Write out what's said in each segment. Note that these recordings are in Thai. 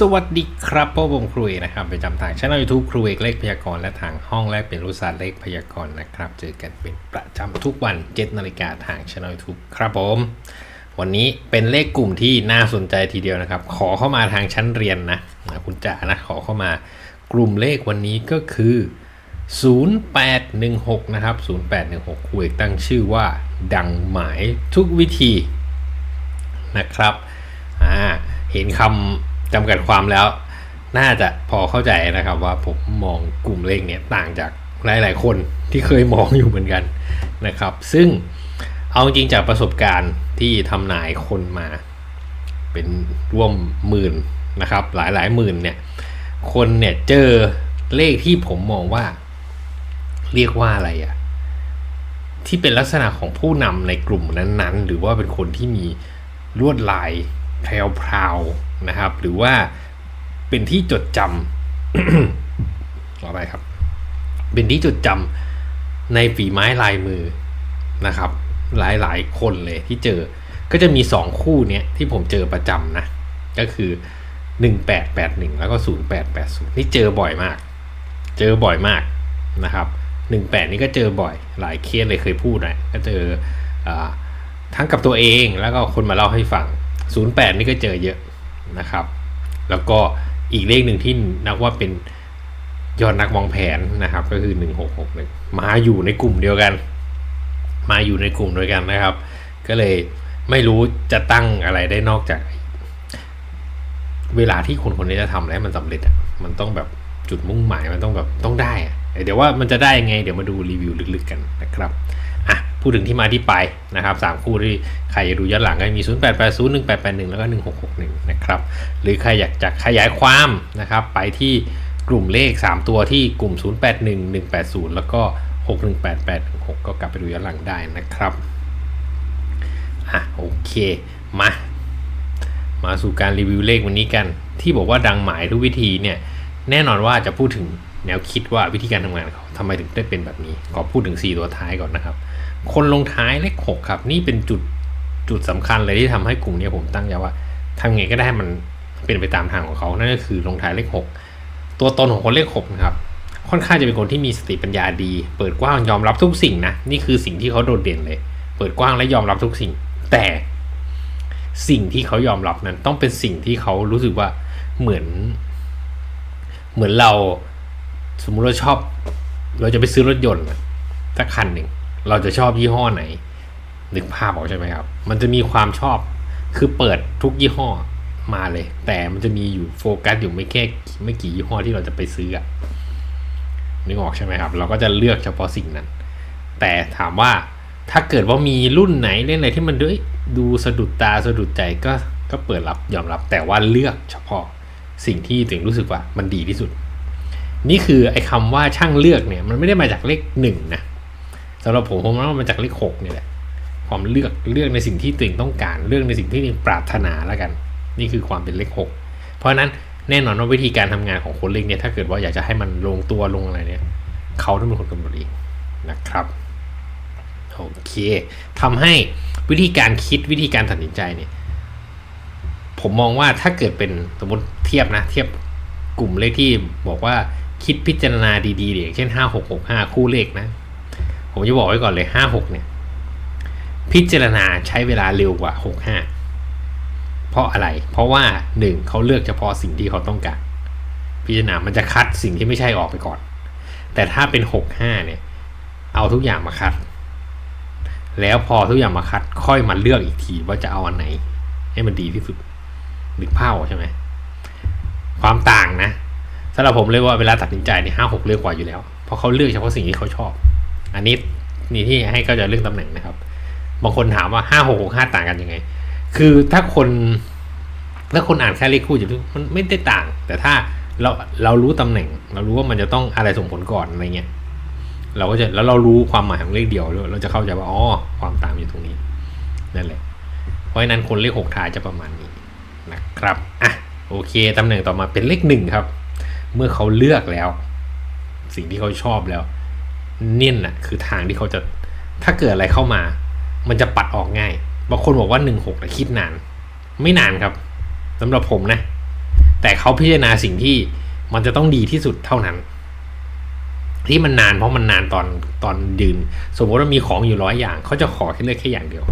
สวัสดีครับพ่อผมครูเอกนะครับประจำทางช่องยูทูบครูเอกเลขพยากรณ์และทางห้องแรกเป็นรู้ศาสตร์เลขพยากรณ์นะครับ เจอกันเป็นประจำทุกวัน7นาฬิกาทางช่องยูทูบครับผม วันนี้เป็นเลขกลุ่มที่น่าสนใจทีเดียวนะครับ ขอเข้ามาทางชั้นเรียนนะคุณจ๋านะขอเข้ามากลุ่มเลขวันนี้ก็คือ 0816 นะครับ 0816ครูเอกตั้งชื่อว่า ดังหมายทุกวิธีนะครับอ่าเห็นคำ จำกัดความแล้ว น่าจะพอเข้าใจนะครับว่าผมมองกลุ่มเลขเนี้ยต่างจากหลาย ๆ คนที่เคยมองอยู่เหมือนกันนะครับ ซึ่งเอาจริงจากประสบการณ์ที่ทำนายคนมา เป็นร่วมหมื่นนะครับ หลายหลายๆหมื่นเนี่ย คนเนี่ยเจอเลขที่ผมมองว่า เรียกว่าอะไรอะที่เป็นลักษณะของผู้นำในกลุ่มนั้น ๆ หรือว่าเป็นคนที่มีลวดลายแพรว นะครับ หรือว่าเป็นที่จดจำขอไปครับ เป็นที่จดจำในฝีไม้ลายมือนะครับ หลายๆ คนเลยที่เจอ ก็จะมีสองคู่เนี้ยที่ผมเจอประจำนะ ก็คือ 1881 แล้วก็ 0880 นี่เจอบ่อยมาก เจอบ่อยมากนะครับหนึ่งแปดนี่ก็เจอบ่อย หลายเคสเลยเคยพูดนะก็เจออทั้งกับตัวเองแล้วก็คนมาเล่าให้ฟังศูนย์แปดนี่ก็เจอเยอะ นะครับ แล้วก็อีกเลขหนึ่งที่นับว่าเป็นยอดนักวางแผนนะครับ ก็คือหนึ่งหกหกหนึ่งมาอยู่ในกลุ่มเดียวกัน มาอยู่ในกลุ่มเดียวกันนะครับ ก็เลยไม่รู้จะตั้งอะไรได้นอกจาก เวลาที่คนคนนี้จะทำอะไรมันสำเร็จอะมันต้องแบบจุดมุ่งหมายมันต้องแบบต้องได้อะเดี๋ยวว่ามันจะได้ยังไง เดี๋ยวมาดูรีวิวลึกๆกันนะครับ พูดถึงที่มาที่ไปนะครับสามคู่ที่ใครดูย้อนหลังก็มี 0 8 8 0 1 8 8 1 แล้วก็ 1661 นะครับ หรือใครอยากจะขยายความนะครับ ไปที่กลุ่มเลข 3 ตัวที่กลุ่ม 081 180 แล้วก็ 618816 ก็กลับไปดูย้อนหลังได้นะครับ อะโอเค มา มาสู่การรีวิวเลขวันนี้กัน ที่บอกว่าดังหมายทุกวิธีเนี่ยแน่นอนว่าจะพูดถึงแนวคิดว่าวิธีการทำงานเขาทำไมถึงได้เป็นแบบนี้ ขอพูดถึง 4 ตัวท้ายก่อนนะครับ คนลงท้ายเลข6ครับ นี่เป็นจุดจุดสำคัญเลยที่ทำให้กลุ่มนี้ผมตั้งใจว่าทำไงก็ได้ให้มันเป็นไปตามทางของเขานั่นก็คือลงท้ายเลข6ตัวตนของคนเลข6นะครับ ค่อนข้างจะเป็นคนที่มีสติปัญญาดี เปิดกว้างยอมรับทุกสิ่งนะนี่คือสิ่งที่เขาโดดเด่นเลย เปิดกว้างและยอมรับทุกสิ่ง แต่สิ่งที่เขายอมรับนั้น ต้องเป็นสิ่งที่เขารู้สึกว่าเหมือน เหมือนเราสมมุติเราชอบ เราจะไปซื้อรถยนต์สักคันหนึ่ง เราจะชอบยี่ห้อไหนนึกภาพออกใช่ไหมครับ มันจะมีความชอบคือเปิดทุกยี่ห้อมาเลย แต่มันจะมีอยู่โฟกัสอยู่ไม่แค่ไม่กี่ยี่ห้อที่เราจะไปซื้ออะนึกออกใช่ไหมครับ เราก็จะเลือกเฉพาะสิ่งนั้น แต่ถามว่าถ้าเกิดว่ามีรุ่นไหนเล่นอะไรที่มันด้วยดูสะดุดตาสะดุดใจก็ก็เปิดรับยอมรับ แต่ว่าเลือกเฉพาะสิ่งที่ตัวเองรู้สึกว่ามันดีที่สุด นี่คือไอ้คำว่าช่างเลือกเนี่ย มันไม่ได้มาจากเลขหนึ่งนะ สำหรับผมผมว่ามันจากเลขหกนี่แหละความเลือกเลือกในสิ่งที่ตัวเองต้องการเลือกในสิ่งที่ตัวเองปรารถนาแล้วกัน นี่คือความเป็นเลขหกเพราะฉะนั้นแน่นอนว่าวิธีการทำงานของคนเลขเนี่ยถ้าเกิดว่าอยากจะให้มันลงตัวลงอะไรเนี่ยเขาต้องเป็นคนกำหนดเองนะครับโอเคทำให้วิธีการคิดวิธีการตัดสินใจเนี่ยผมมองว่าถ้าเกิดเป็นสมมติเทียบนะเทียบกลุ่มเลขที่บอกว่าคิดพิจารณาดีๆอย่างเช่นห้าหกหกห้าคู่เลขนะ ผมจะบอกไว้ก่อนเลยห้าหกเนี่ย พิจารณาใช้เวลาเร็วกว่าหกห้าเพราะอะไร เพราะว่าหนึ่งเขาเลือกเฉพาะสิ่งที่เขาต้องการ พิจารณามันจะคัดสิ่งที่ไม่ใช่ออกไปก่อน แต่ถ้าเป็นหกห้าเนี่ย เอาทุกอย่างมาคัด แล้วพอทุกอย่างมาคัด ค่อยมาเลือกอีกทีว่าจะเอาอันไหน ให้มันดีที่สุดนึกภาพออกใช่ไหมความต่างนะสำหรับผมเลยว่าเวลาตัดสินใจเนี่ยห้าหกเลือกกว่าอยู่แล้ว เพราะเขาเลือกเฉพาะสิ่งที่เขาชอบ อันนี้นี่ที่ให้ก็จะเรื่องตำแหน่งนะครับ บางคนถามว่าห้าหกหกห้าต่างกันยังไง คือถ้าคนถ้าคนอ่านแค่เลขคู่จะรู้มันไม่ได้ต่าง แต่ถ้าเราเรารู้ตำแหน่ง เรารู้ว่ามันจะต้องอะไรส่งผลก่อนอะไรเงี้ยเราก็จะแล้วเรารู้ความหมายของเลขเดียวเราจะเข้าใจว่าอ๋อความต่างอยู่ตรงนี้นั่นแหละ เพราะฉะนั้นคนเลขหกท้ายจะประมาณนี้นะครับอะโอเคตำแหน่งต่อมาเป็นเลขหนึ่งครับ เมื่อเขาเลือกแล้ว สิ่งที่เขาชอบแล้ว เนี่ยน่ะคือทางที่เขาจะถ้าเกิดอะไรเข้ามา มันจะปัดออกง่ายบางคนบอกว่าหนึ่งหกคิดนาน ไม่นานครับสำหรับผมนะ แต่เขาพิจารณาสิ่งที่มันจะต้องดีที่สุดเท่านั้น ที่มันนานเพราะมันนานตอนตอนยืน สมมติว่ามีของอยู่ร้อยอย่างเขาจะขอแค่เลือกแค่อย่างเดียว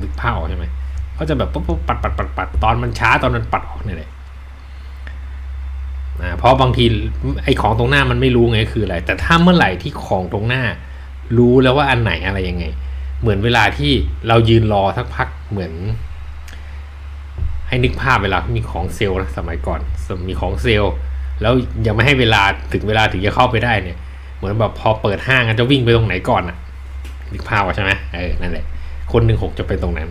นึกภาพออกใช่ไหมเขาจะแบบปุ๊บปุ๊บปัดปัดปัดปัดตอนมันช้าตอนมันปัดออกเนี่ยเลย อ่าเพราะบางทีไอ้ของตรงหน้ามันไม่รู้ไงคืออะไร แต่ถ้าเมื่อไหร่ที่ของตรงหน้า รู้แล้วว่าอันไหนอะไรยังไง เหมือนเวลาที่เรายืนรอสักพักเหมือน ให้นึกภาพเวลามีของเซลล์นะสมัยก่อนมีของเซลล์ แล้วยังไม่ให้เวลาถึงเวลาถึงจะเข้าไปได้เนี่ย เหมือนแบบพอเปิดห้างจะวิ่งไปตรงไหนก่อนอะนึกภาพออกใช่ไหมเออนั่นแหละคนหนึ่งหกจะเป็นตรงนั้น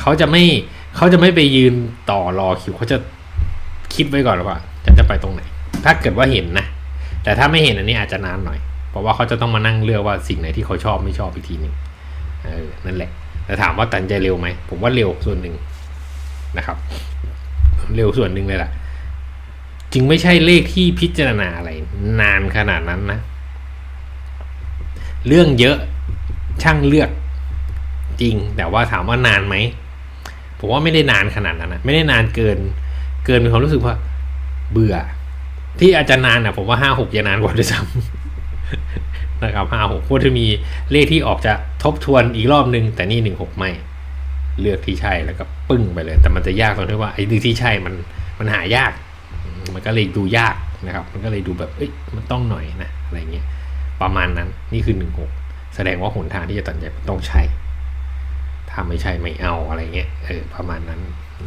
เขาจะไม่เขาจะไม่ไปยืนต่อรอคิวเขาจะคิดไว้ก่อนว่า จะจะไปตรงไหน ถ้าเกิดว่าเห็นนะ แต่ถ้าไม่เห็นอันนี้อาจจะนานหน่อย เพราะว่าเขาจะต้องมานั่งเลือกว่าสิ่งไหนที่เขาชอบไม่ชอบอีกทีหนึ่งเออนั่นแหละ แต่ถามว่าตัดใจเร็วไหม ผมว่าเร็วส่วนหนึ่งนะครับ เร็วส่วนหนึ่งเลยล่ะ จึงไม่ใช่เลขที่พิจารณาอะไร นานขนาดนั้นนะ เรื่องเยอะช่างเลือกจริง แต่ว่าถามว่านานไหม ผมว่าไม่ได้นานขนาดนั้นนะ ไม่ได้นานเกิน เกินมีความรู้สึกว่า เบื่อ ที่อาจจะนานอะผมว่าห้าหกจะนานกว่าด้วยซ้ำนะครับห้าหกควรจะมีเลขที่ออกจะทบทวนอีกรอบนึง แต่นี่หนึ่งหกไม่ เลือกที่ใช่แล้วก็ปึ้งไปเลย แต่มันจะยากตรงที่ว่าไอ้ที่ใช่มันมันหายาก มันก็เลยดูยากนะครับ มันก็เลยดูแบบเอ้ยมันต้องหน่อยนะอะไรเงี้ยประมาณนั้นนี่คือหนึ่งหกแสดงว่าหนทางที่จะตัดใจต้องใช่ถ้าไม่ใช่ไม่เอาอะไรเงี้ยเออประมาณนั้น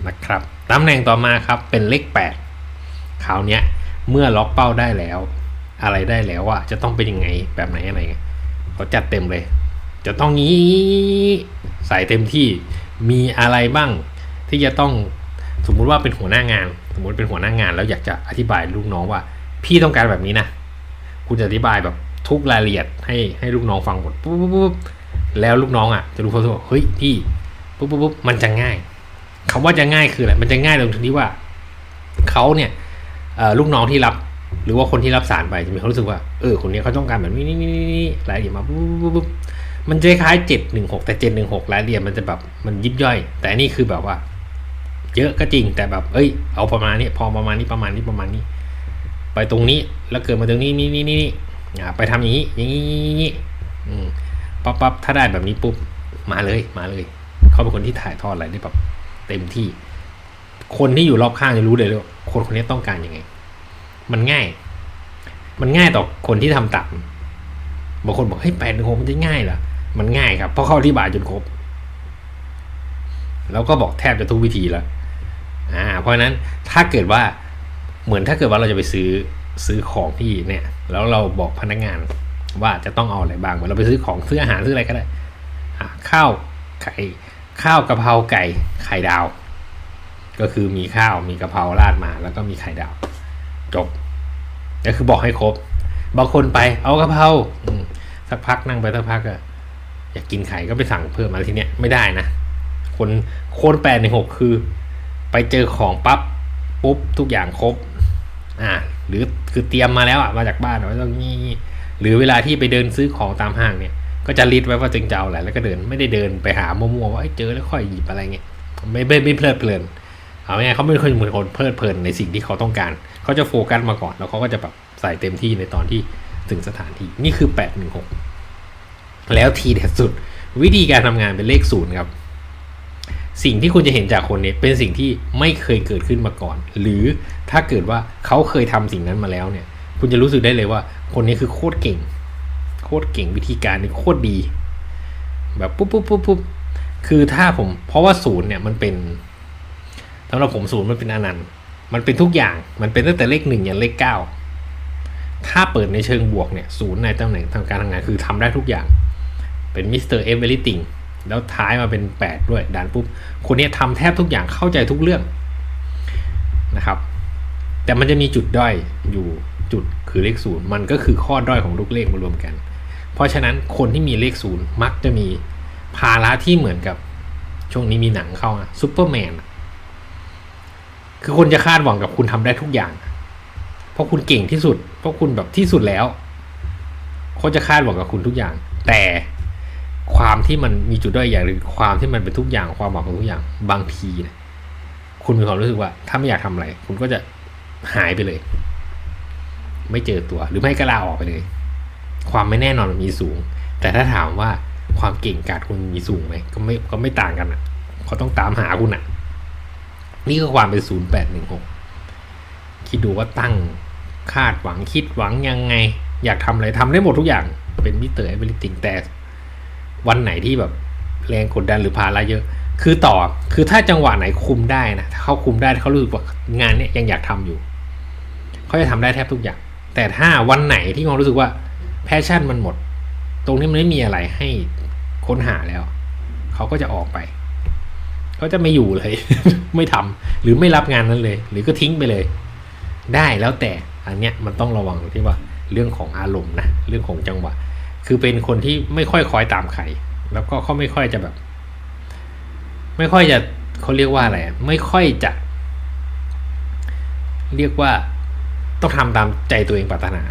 นะครับตำแหน่งต่อมาครับเป็นเลขแปด คราวเนี้ยเมื่อล็อกเป้าได้แล้ว อะไรได้แล้วอะจะต้องเป็นยังไงแบบไหนอะไรเขาจัดเต็มเลย จะต้องงี้ใส่เต็มที่มีอะไรบ้างที่จะต้องสมมุติว่าเป็นหัวหน้างาน สมมติเป็นหัวหน้างาน แล้วอยากจะอธิบายลูกน้องว่า พี่ต้องการแบบนี้นะคุณจะอธิบายแบบทุกรายละเอียดให้ให้ลูกน้องฟังหมดปุ๊บปุ๊บปุ๊บแล้วลูกน้องอะจะรู้เขาว่าเฮ้ยพี่ปุ๊บปุ๊บปุ๊บมันจะง่ายคำว่าจะง่ายคืออะไรมันจะง่ายตรงที่ว่าเขาเนี่ย ลูกน้องที่รับ หรือว่าคนที่รับสารไปจะมีความรู้สึกว่าเออคนนี้เขาต้องการแบบนี้นี่นี่นี่รายละเอียดมาปุ๊บปุ๊บปุ๊บมันจะคล้ายเจ็ดหนึ่งหกแต่เจ็ดหนึ่งหกรายละเอียดมันจะแบบมันยิบย่อย แต่นี่คือแบบว่า เยอะก็จริงแต่แบบ เอ้ย เอาประมาณนี้พอประมาณนี้ประมาณนี้ประมาณนี้ ไปตรงนี้แล้วเกิดมาตรงนี้นี่นี่นี่นี่ไปทำอย่างนี้ อย่างนี้อืมปั๊บปั๊บถ้าได้แบบนี้ปุ๊บมาเลยมาเลย เขาเป็นคนที่ถ่ายทอดอะไรได้แบบเต็มที่ คนที่อยู่รอบข้างจะรู้เลยว่า คนคนนี้ต้องการยังไง มันง่าย มันง่ายต่อคนที่ทำตามบางคนบอกเฮ้ยแปดหนึ่งหกมันจะง่ายเหรอมันง่ายครับเพราะเขาอธิบายจนครบ แล้วก็บอกแทบจะทุกวิธีแล้วอ่า เพราะฉะนั้นถ้าเกิดว่าเหมือนถ้าเกิดว่าเราจะไปซื้อซื้อของที่เนี่ย แล้วเราบอกพนักงานว่าจะต้องเอาอะไรบ้างเหมือนเราไปซื้อของซื้ออาหารซื้ออะไรก็ได้ข้าวไข่ข้าวกะเพราไก่ไข่ดาว ก็คือมีข้าวมีกะเพราราดมา แล้วก็มีไข่ดาว จบ ก็คือบอกให้ครบ บางคนไปเอากะเพราสักพักนั่งไปสักพักอะอยากกินไข่ก็ไปสั่งเพิ่มมาทีเนี้ยไม่ได้นะ คนคนแปดในหกคือ ไปเจอของปั๊บปุ๊บทุกอย่างครบ อ่า หรือคือเตรียมมาแล้วอะมาจากบ้านไว้ตรงนี้หรือเวลาที่ไปเดินซื้อของตามห้างเนี่ย ก็จะลิสต์ไว้ว่าจึงจะเอาอะไรแล้วก็เดินไม่ได้เดินไปหามั่วๆว่าเจอแล้วค่อยหยิบอะไรเงี้ยไม่ไม่ไม่เพลิดเพลิน เอาไงเขาไม่ค่อยเหมือนคนเพลิดเพลินในสิ่งที่เขาต้องการ เขาจะโฟกัสมาก่อน แล้วเขาก็จะแบบใส่เต็มที่ในตอนที่ถึงสถานที่ นี่คือแปดหนึ่งหกแล้วทีเด็ดสุด วิธีการทำงานเป็นเลขศูนย์ครับ สิ่งที่คุณจะเห็นจากคนนี้เป็นสิ่งที่ไม่เคยเกิดขึ้นมาก่อน หรือถ้าเกิดว่าเขาเคยทำสิ่งนั้นมาแล้วเนี่ย คุณจะรู้สึกได้เลยว่า คนนี้คือโคตรเก่ง โคตรเก่งวิธีการนี่โคตรดี แบบปุ๊บปุ๊บปุ๊บปุ๊บคือถ้าผม เพราะว่าศูนย์เนี่ยมันเป็น สำหรับผมศูนย์มันเป็นอนันต์ มันเป็นทุกอย่าง มันเป็นตั้งแต่เลขหนึ่งยันเลขเก้า ถ้าเปิดในเชิงบวกเนี่ยศูนย์ในตำแหน่งทางการทำงานคือทำได้ทุกอย่าง เป็นมิสเตอร์เอเวอร์ติงแล้วท้ายมาเป็น 8 ด้วยด่านปุ๊บ คนนี้ทำแทบทุกอย่างเข้าใจทุกเรื่องนะครับ แต่มันจะมีจุดด้อยอยู่จุดคือเลขศูนย์มันก็คือข้อด้อยของลูกเลขมารวมกัน เพราะฉะนั้นคนที่มีเลขศูนย์มักจะมีภาระที่เหมือนกับช่วงนี้มีหนังเข้าซูเปอร์แมน คือคนจะคาดหวังกับคุณทำได้ทุกอย่าง เพราะคุณเก่งที่สุด เพราะคุณแบบที่สุดแล้วเขาจะคาดหวังกับคุณทุกอย่าง แต่ความที่มันมีจุดด้อยอย่างหรือความที่มันเป็นทุกอย่างความหวังของทุกอย่างบางทีนะคุณมีความรู้สึกว่า ถ้าไม่อยากทำอะไร คุณก็จะหายไปเลย ไม่เจอตัวหรือไม่ก็ลาออกไปเลย ความไม่แน่นอนมันมีสูง แต่ถ้าถามว่าความเก่งกาจคุณมีสูงไหมก็ไม่ก็ไม่ต่างกันอะเขาต้องตามหาคุณอะ นี่ก็ความเป็นศูนย์แปดหนึ่งหกคิดดูว่าตั้งคาดหวังคิดหวังยังไง อยากทำอะไรทำได้หมดทุกอย่าง เป็นมิเตอร์เอเวอร์ติงแต่วันไหนที่แบบแรงกดดันหรือภาระเยอะ คือต่อคือถ้าจังหวะไหนคุมได้นะถ้าเขาคุมได้เขารู้สึกว่างานเนี้ยยังอยากทำอยู่เขาจะทำได้แทบทุกอย่าง แต่ถ้าวันไหนที่เขารู้สึกว่าแพชชั่นมันหมด ตรงนี้มันไม่มีอะไรให้ค้นหาแล้ว เขาก็จะออกไป เขาจะไม่อยู่เลย ไม่ทำหรือไม่รับงานนั้นเลย หรือก็ทิ้งไปเลย ได้แล้วแต่อันเนี้ยมันต้องระวังที่ว่าเรื่องของอารมณ์นะเรื่องของจังหวะ คือเป็นคนที่ไม่ค่อยคอยตามใครแล้วก็เขาไม่ค่อยจะแบบ ไม่ค่อยจะเขาเรียกว่าอะไรไม่ค่อยจะ เรียกว่าต้องทำตามใจตัวเองปรารถนา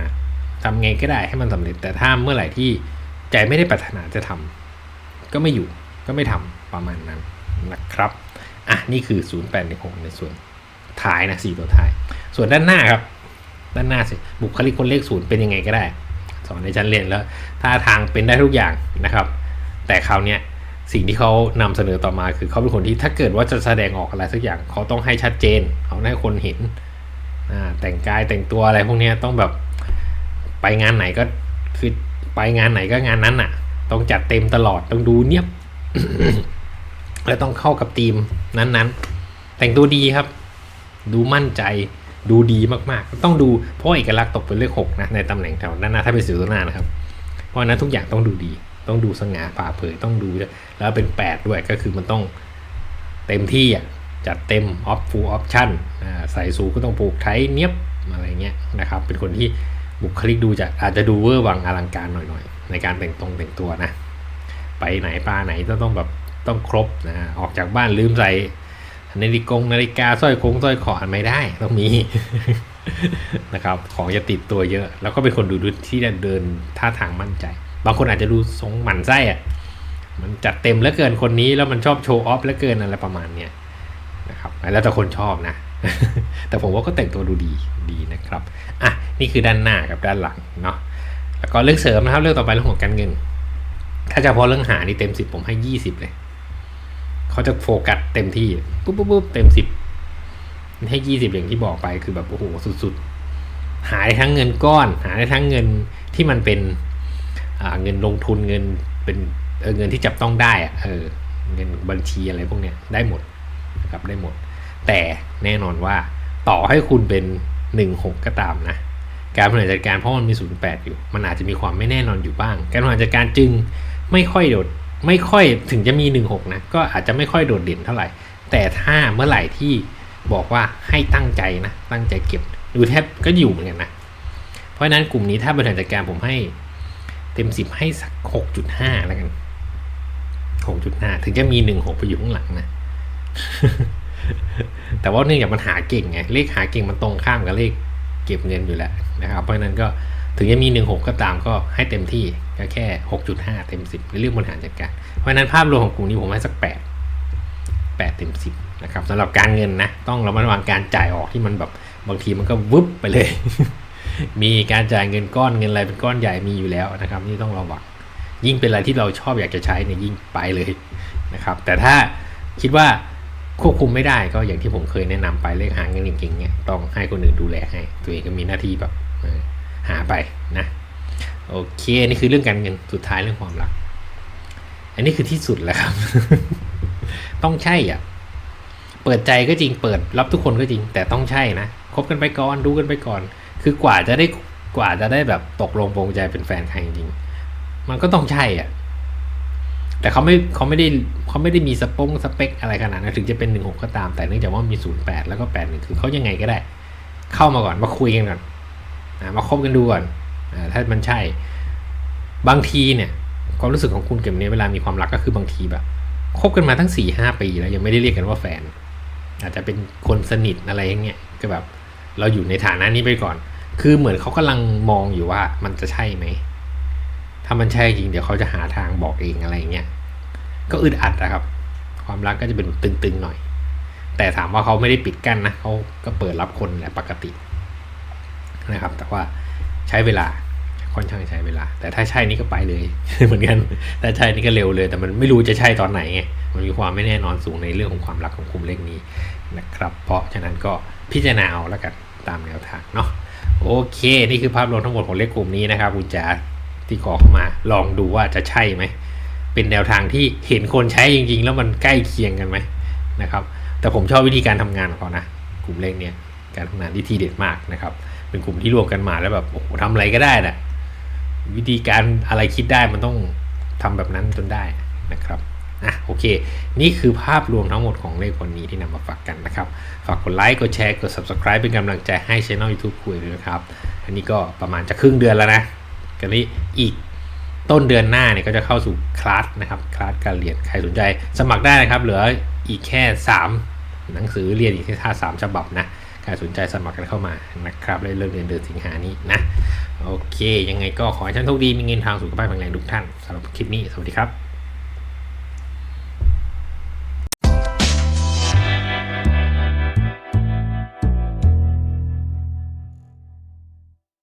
ทำไงก็ได้ให้มันสำเร็จ แต่ถ้าเมื่อไหร่ที่ใจไม่ได้ปรารถนาจะทำก็ไม่อยู่ก็ไม่ทำประมาณนั้น นะครับอะนี่คือ 0816 ในส่วนท้ายนะสี่ตัวท้าย ส่วนด้านหน้าครับ ด้านหน้าสิบุคลิกคนเลขศูนย์เป็นยังไงก็ได้ สอนในชั้นเรียนแล้วท่าทางเป็นได้ทุกอย่างนะครับ แต่คราวเนี้ยสิ่งที่เขานำเสนอต่อมาคือเขาเป็นคนที่ถ้าเกิดว่าจะแสดงออกอะไรสักอย่างเขาต้องให้ชัดเจนเขาให้คนเห็นแต่งกายแต่งตัวอะไรพวกนี้ต้องแบบไปงานไหนก็คือไปงานไหนก็งานนั้นน่ะ ต้องจัดเต็มตลอดต้องดูเนียบ และต้องเข้ากับธีมนั้นๆ แต่งตัวดีครับ ดูมั่นใจดูดีมากๆ ต้องดูเพราะเอกลักษณ์ตกเป็นเลขหกนะในตำแหน่งแถวด้านหน้าถ้าเป็นสิวตัวหน้านะครับ เพราะนั้นทุกอย่างต้องดูดี ต้องดูสง่าผ่าเผยต้องดูแล้วเป็นแปดด้วยก็คือมันต้องเต็มที่อะจัดเต็มออฟฟูลออปชั่นใส่สูงก็ต้องปลูกไทยเนี้ยบอะไรเงี้ยนะครับเป็นคนที่บุคลิกดูจะอาจจะดูเวอร์วังอลังการหน่อยๆ ในการแต่งตรงแต่งตัวนะ ไปไหนปลาไหนก็ต้องแบบ ต้องครบนะออกจากบ้านลืมใส่นาฬิกงนาฬิกาสร้อยคงสร้อยคอไม่ได้ต้องมีนะครับของจะติดตัวเยอะ แล้วก็เป็นคนดูดูที่เดินท่าทางมั่นใจ บางคนอาจจะดูทรงหมันไส้อะมันจัดเต็มแล้วเกินคนนี้แล้วมันชอบโชว์ออฟแล้วเกินอะไรประมาณเนี้ยนะครับแล้วแต่คนชอบนะ แต่ผมว่าก็แต่งตัวดูดีดีนะครับอะนี่คือด้านหน้ากับด้านหลังเนาะแล้วก็เรื่องเสริมนะครับเรื่องต่อไปเรื่องของการเงิน ถ้าเฉพาะเรื่องหานี่เต็มสิบผมให้ยี่สิบเลย เขาจะโฟกัสเต็มที่ปุ๊บปุ๊บปุ๊บเต็มสิบให้ยี่สิบอย่างที่บอกไปคือแบบโอ้โหสุดๆ หาได้ทั้งเงินก้อน หาได้ทั้งเงินที่มันเป็นเงินลงทุนเงินเป็นเเงินที่จับต้องได้อะเออเงินบัญชีอะไรพวกเนี้ยได้หมดนะครับได้หมด แต่แน่นอนว่าต่อให้คุณเป็นหนึ่งหกก็ตามนะ การบริหารจัดการเพราะมันมีศูนย์แปดอยู่ มันอาจจะมีความไม่แน่นอนอยู่บ้าง การบริหารจัดการจึงไม่ค่อยโดด ไม่ค่อยถึงจะมีหนึ่งหกนะ ก็อาจจะไม่ค่อยโดดเด่นเท่าไหร่ แต่ถ้าเมื่อไหร่ที่บอกว่าให้ตั้งใจนะ ตั้งใจเก็บดูแทบก็อยู่เหมือนกันนะ เพราะฉะนั้นกลุ่มนี้ถ้าบริหารจัดการผมให้เต็มสิบให้สักหกจุดห้าแล้วกันหกจุดห้าถึงจะมีหนึ่งหกไปอยู่ข้างหลังนะ แต่ว่าเนื่องจากมันหาเก่งไง เลขหาเก่งมันตรงข้ามกับเลขเก็บเงินอยู่แล้วนะครับ เพราะฉะนั้นก็ถึงจะมีหนึ่งหกก็ตามก็ให้เต็มที่ ก็แค่หกจุดห้าเต็มสิบในเรื่องบริหารจัดการ เพราะนั้นภาพรวมของกลุ่มนี้ผมให้สักแปดแปดเต็มสิบนะครับสำหรับการเงินนะ ต้องระมัดระวังการจ่ายออกที่มันแบบบางทีมันก็วึบไปเลย มีการจ่ายเงินก้อนเงินอะไรเป็นก้อนใหญ่มีอยู่แล้วนะครับนี่ต้องระวัง ยิ่งเป็นอะไรที่เราชอบอยากจะใช้เนี่ยยิ่งไปเลยนะครับ แต่ถ้าคิดว่าควบคุมไม่ได้ก็อย่างที่ผมเคยแนะนำไปเลขหางเงินเก่งๆเนี่ยต้องให้คนอื่นดูแลให้ ตัวเองก็มีหน้าที่แบบหาไปนะ โอเคนี่คือเรื่องการเงินสุดท้ายเรื่องความรัก อันนี้คือที่สุดแล้วครับ ต้องใช่อะ เปิดใจก็จริงเปิดรับทุกคนก็จริง แต่ต้องใช่นะคบกันไปก่อนดูกันไปก่อน คือกว่าจะได้กว่าจะได้แบบตกลงปรงใจเป็นแฟนใครจริง มันก็ต้องใช่อะ แต่เขาไม่เขาไม่ได้เขาไม่ได้มีสปงสเปคอะไรขนาดนั้นถึงจะเป็นหนึ่งหกก็ตาม แต่เนื่องจากว่ามีศูนย์แปดแล้วก็แปดหนึ่งคือเขายังไงก็ได้ เข้ามาก่อนมาคุยกันก่อนนะมาคบกันดูก่อน ถ้ามันใช่ บางทีเนี่ยความรู้สึกของคุณเก็บเนี้ยเวลามีความรักก็คือบางทีแบบคบกันมาทั้งสี่ห้าปีแล้วยังไม่ได้เรียกกันว่าแฟน อาจจะเป็นคนสนิทอะไรอย่างเงี้ยก็แบบเราอยู่ในฐานะนี้ไปก่อน คือเหมือนเขากำลังมองอยู่ว่ามันจะใช่ไหมถ้ามันใช่จริงเดี๋ยวเขาจะหาทางบอกเองอะไรอย่างเงี้ยก็อึดอัดนะครับ ความรักก็จะเป็นตึงๆหน่อย แต่ถามว่าเขาไม่ได้ปิดกั้นนะเขาก็เปิดรับคนแหละปกตินะครับ แต่ว่า ใช้เวลาค่อนข้างใช้เวลา แต่ถ้าใช่นี่ก็ไปเลย เหมือนกันถ้าใช่นี่ก็เร็วเลย แต่มันไม่รู้จะใช่ตอนไหนไงมันมีความไม่แน่นอนสูงในเรื่องของความรักของกลุ่มเลขนี้นะครับ เพราะฉะนั้นก็พิจารณาเอาแล้วกันตามแนวทางเนาะโอเค นี่คือภาพรวมทั้งหมดของเลขกลุ่มนี้นะครับคุณจ๋าที่ขอเข้ามาลองดูว่าจะใช่ไหมเป็นแนวทางที่เห็นคนใช้จริงๆ แล้วมันใกล้เคียงกันไหมนะครับแต่ผมชอบวิธีการทำงานของเขานะกลุ่มเลขเนี่ยการทำงานที่ทีเด็ดมากนะครับ เป็นกลุ่มที่รวมกันมาแล้วแบบโอ้โหทำอะไรก็ได้นะวิธีการอะไรคิดได้มันต้องทำแบบนั้นจนได้นะครับอะโอเค นี่คือภาพรวมทั้งหมดของเลขวันนี้ที่นำมาฝากกันนะครับ ฝากกดไลค์กดแชร์กด subscribe เป็นกำลังใจให้ช่อง YouTube คุยด้วยนะครับ อันนี้ก็ประมาณจะครึ่งเดือนแล้วนะกันนี้อีกต้นเดือนหน้าเนี่ยก็จะเข้าสู่คลาสนะครับคลาสการเรียนใครสนใจสมัครได้นะครับ เหลืออีกแค่ 3 หนังสือเรียนอีกแค่ท่าสามฉบับนะ ใครสนใจสมัครกันเข้ามานะครับได้เริ่มเรียนเดือนสิงหานี้นะ โอเค ยังไงก็ขอให้ท่านโชคดีมีเงินทางสุขภาพแข็งแรงทุกท่านสำหรับคลิปนี้ สวัสดีครับ